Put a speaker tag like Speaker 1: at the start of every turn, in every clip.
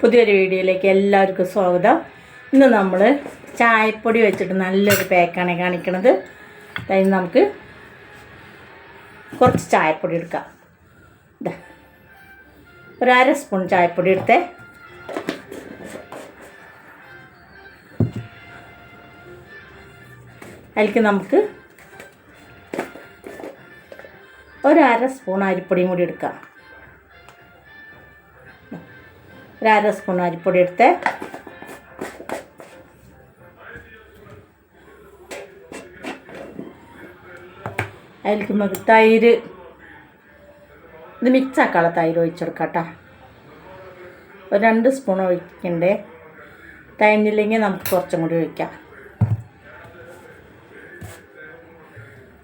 Speaker 1: പുതിയൊരു വീഡിയോയിലേക്ക് എല്ലാവർക്കും സ്വാഗതം ഇന്ന് നമ്മൾ ചായപ്പൊടി വെച്ചിട്ട് നല്ലൊരു പാക്കാണ് കാണിക്കുന്നത് അതായത് നമുക്ക് കുറച്ച് ചായപ്പൊടി എടുക്കാം ഇതാ ഒരു അര സ്പൂൺ ചായപ്പൊടി എടുത്തേ അതിലേക്ക് നമുക്ക് ഒരു അര സ്പൂൺ അരിപ്പൊടിയും കൂടി എടുക്കാം ഒരു അര സ്പൂൺ അരിപ്പൊടി എടുത്ത് അതിലേക്ക് നമുക്ക് തൈര് ഇത് മിക്സ് ആക്കാനുള്ള തൈര് ഒഴിച്ചെടുക്കാം കേട്ടോ ഒരു രണ്ട് സ്പൂൺ ഒഴിക്കണ്ടേ തൈനില്ലെങ്കിൽ നമുക്ക് കുറച്ചും കൂടി ഒഴിക്കാം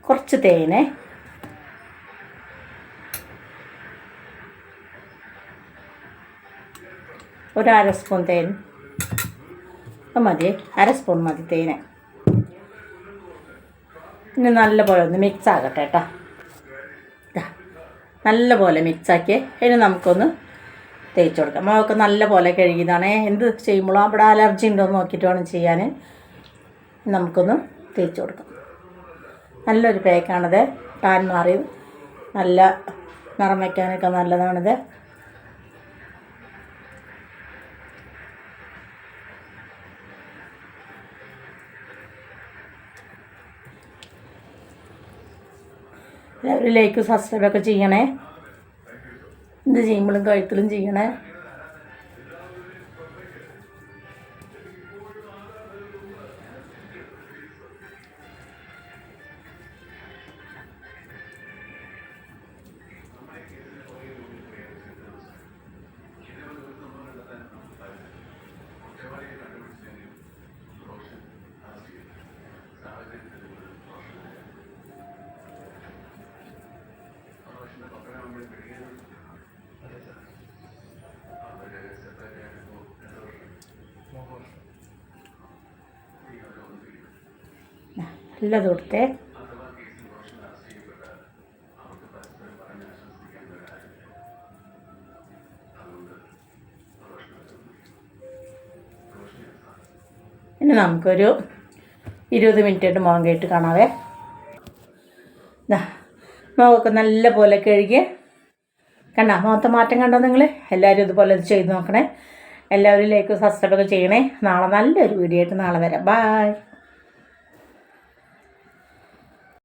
Speaker 1: കുറച്ച് തേനേ ഒരു അര സ്പൂൺ തേൻ മതി അര സ്പൂൺ മതി തേന് പിന്നെ നല്ലപോലെ ഒന്ന് മിക്സ് ആകട്ടെ കേട്ടോ നല്ലപോലെ മിക്സാക്കി ഇനി നമുക്കൊന്ന് തേച്ച് കൊടുക്കാം മുഖമൊക്കെ നല്ലപോലെ കഴുകിയതാണ് എന്ത് ചെയ്യുമ്പോഴും അവിടെ അലർജി ഉണ്ടോ എന്ന് നോക്കിയിട്ട് വേണം ചെയ്യാൻ നമുക്കൊന്ന് തേച്ച് കൊടുക്കാം നല്ലൊരു പേക്കാണിത് ടാൻ മാറിയും നല്ല നിറം വയ്ക്കാനൊക്കെ നല്ലതാണിത് എല്ലാവരും ലൈക്ക് സബ്സ്ക്രൈബൊക്കെ ചെയ്യണേ എന്ത് ചെയ്യുമ്പോഴും കഴുത്തിലും ചെയ്യണേ നല്ലത് കൊടുത്തേ ഇനി നമുക്കൊരു ഇരുപത് മിനിറ്റ് ആയിട്ട് മുഖം കേട്ട് കാണാവേ മുഖമൊക്കെ നല്ല പോലെ കഴുകി കണ്ട മുഖത്തെ മാറ്റം കണ്ടോ നിങ്ങൾ എല്ലാവരും ഇതുപോലെ ഇത് ചെയ്ത് നോക്കണേ എല്ലാവരും ലൈക്ക് സബ്സ്ക്രൈബ് ഒക്കെ ചെയ്യണേ നാളെ നല്ലൊരു വീഡിയോ ആയിട്ട് നാളെ വരാം ബായ്